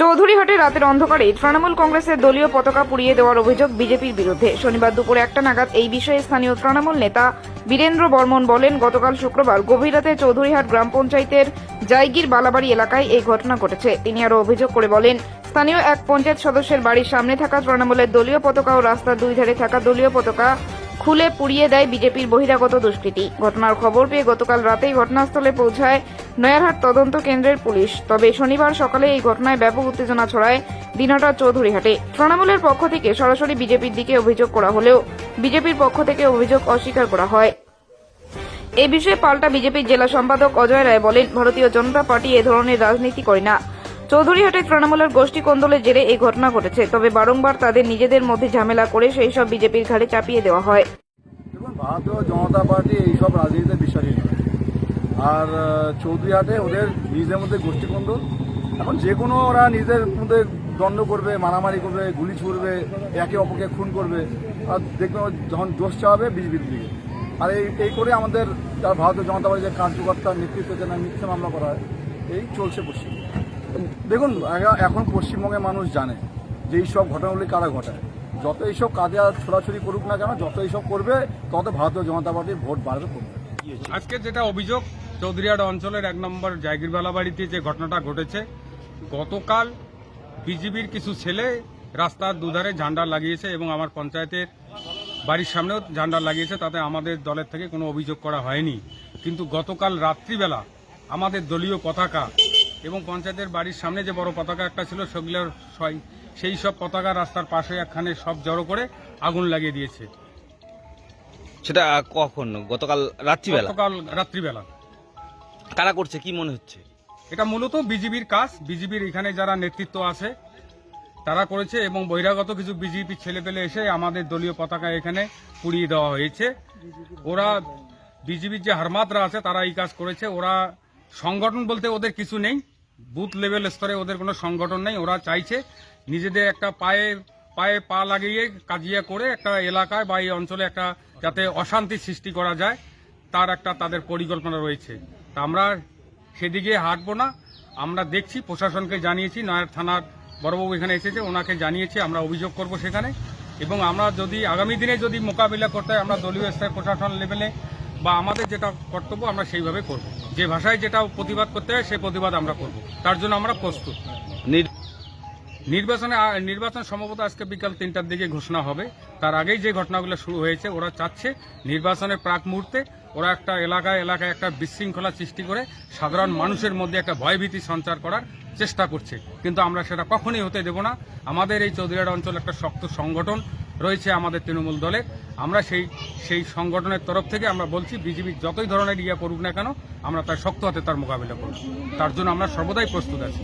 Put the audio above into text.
চৌধুরীহাটে রাতের অন্ধকারে তৃণমূল কংগ্রেসের দলীয় পতাকা পুড়িয়ে দেওয়ার অভিযোগ বিজেপির বিরুদ্ধে। শনিবার দুপুরে একটা নাগাদ এই বিষয়ে স্থানীয় তৃণমূল নেতা বীরেন্দ্র বর্মন বলেন, গতকাল শুক্রবার গভীর রাতে চৌধুরীহাট গ্রাম পঞ্চায়েতের জায়গির বালাবাড়ি এলাকায় এই ঘটনা ঘটেছে। তিনি আরও অভিযোগ করে বলেন, স্থানীয় এক পঞ্চায়েত সদস্যের বাড়ির সামনে থাকা তৃণমূলের দলীয় পতাকা ও রাস্তার দুই ধারে থাকা দলীয় পতাকা খুলে পুড়িয়ে দেয় বিজেপির বহিরাগত দুষ্কৃতী। ঘটনার খবর পেয়ে গতকাল রাতেই ঘটনাস্থলে পৌঁছায় নয়ারহাট তদন্ত কেন্দ্রের পুলিশ। তবে শনিবার সকালে এই ঘটনায় ব্যাপক উত্তেজনা ছড়ায় দিনহাটা চৌধুরীহাটে। তৃণমূলের পক্ষ থেকে সরাসরি বিজেপির দিকে অভিযোগ করা হলেও বিজেপির পক্ষ থেকে অভিযোগ অস্বীকার করা হয়। এ বিষয়ে পাল্টা বিজেপির জেলা সম্পাদক অজয় রায় বলেন, ভারতীয় জনতা পার্টি এ ধরনের রাজনীতি করে না। চৌধুরীহাটে তৃণমূলের গোষ্ঠী কোন্দলের জেরে এই ঘটনা ঘটেছে, তবে বারংবার তাদের নিজেদের মধ্যে ঝামেলা করে সেই সব বিজেপির ঘাড়ে চাপিয়ে দেওয়া হয়। ভারতীয় জনতা পার্টি এইসব রাজনীতিতে বিশ্বাসী নয়। আর আহ, চৌধুরীহাটে ওদের নিজেদের মধ্যে গোষ্ঠীকন্দ এখন যে কোনো ওরা নিজেদের মধ্যে দণ্ড করবে মারামারি করবে গুলি ছুড়বে একে অপরকে খুন করবে আর দেখবেন ও যখন দোষ চাওয়াবে বিজেপির দিকে। আর এই এই করে আমাদের যারা ভারতীয় জনতা পার্টির যে কার্যকর্তা নেতৃত্ব যেন মিথ্যে মামলা করা হয় এই চলছে পশ্চিম। দেখুন এখন পশ্চিমবঙ্গের মানুষ জানে যে এইসব ঘটনাগুলি কারা ঘটায়। যত এইসব কাজে আর ছোড়াছুড়ি করুক না কেন যত এইসব করবে তত ভারতীয় জনতা পার্টির ভোট বাড়বে কমবে। আজকে যেটা অভিযোগ, চৌধুরীহাট অঞ্চলের এক নম্বর জায়গিরবালা বাড়িতে যে ঘটনাটা ঘটেছে, গতকাল বিজিবির কিছু ছেলে রাস্তার দুধারে ঝান্ডা লাগিয়েছে এবং আমার পঞ্চায়েতের বাড়ির সামনেও ঝান্ডা লাগিয়েছে, তাতে আমাদের দলের থেকে কোনো অভিযোগ করা হয়নি। কিন্তু গতকাল রাত্রিবেলা আমাদের দলীয় পতাকা এবং পঞ্চায়েতের বাড়ির সামনে যে বড় পতাকা একটা ছিল, সেগুলোর সেই সব পতাকা রাস্তার পাশে একখানে সব জড়ো করে আগুন লাগিয়ে দিয়েছে। সেটা কখন? গতকাল রাত্রিবেলা? গতকাল রাত্রিবেলা। কারা করছে? কি মনে হচ্ছে? এটা মূলত বিজিবির কাজ। বিজিবির এখানে যারা নেতৃত্ব আছে তারা করেছে এবং বহিরাগত কিছু বিজেপি ছেলেপেলে এসে আমাদের দলীয় পতাকা এখানে পুড়িয়ে দেওয়া হয়েছে। ওরা বিজিবির যে হারমাতরা আছে তারা এই কাজ করেছে। ওরা সংগঠন বলতে ওদের কিছু নেই। বুথ লেভেল স্তরে ওদের কোনো সংগঠন নেই। ওরা চাইছে নিজেদের একটা পায়ে পায়ে পা লাগিয়ে কাজিয়া করে একটা এলাকায় বা এই অঞ্চলে একটা যাতে অশান্তি সৃষ্টি করা যায়, তার একটা তাদের পরিকল্পনা রয়েছে। তা আমরা সেদিকে হাঁটবো না। আমরা দেখছি, প্রশাসনকে জানিয়েছি, নয়ার থানার বড়বাবু এখানে এসেছে, ওনাকে জানিয়েছি, আমরা অভিযোগ করব সেখানে। এবং আমরা যদি আগামী দিনে যদি মোকাবিলা করতে হয়, আমরা দলীয় স্তরে প্রশাসন লেভেলে বা আমাদের যেটা কর্তব্য, আমরা সেইভাবে করব। যে ভাষায় যেটা প্রতিবাদ করতে হয় সেই প্রতিবাদ আমরা করব। তার জন্য আমরা প্রস্তুত। নির্বাচনে নির্বাচন সম্ভবত আজকে বিকাল তিনটার দিকে ঘোষণা হবে। তার আগেই যে ঘটনাগুলো শুরু হয়েছে, ওরা চাচ্ছে নির্বাচনের প্রাক মুহূর্তে ওরা একটা এলাকায় এলাকায় একটা বিশৃঙ্খলা সৃষ্টি করে সাধারণ মানুষের মধ্যে একটা ভয়ভীতি সঞ্চার করার চেষ্টা করছে। কিন্তু আমরা সেটা কখনোই হতে দেব না। আমাদের এই চৌধুরীহাট অঞ্চল একটা শক্ত সংগঠন রয়েছে আমাদের তৃণমূল দলের। আমরা সেই সেই সংগঠনের তরফ থেকে আমরা বলছি, বিজেপি যতই ধরনের ইয়া করুক না কেন, আমরা তার শক্ত হাতে তার মোকাবিলা করব। তার জন্য আমরা সর্বদাই প্রস্তুত আছি।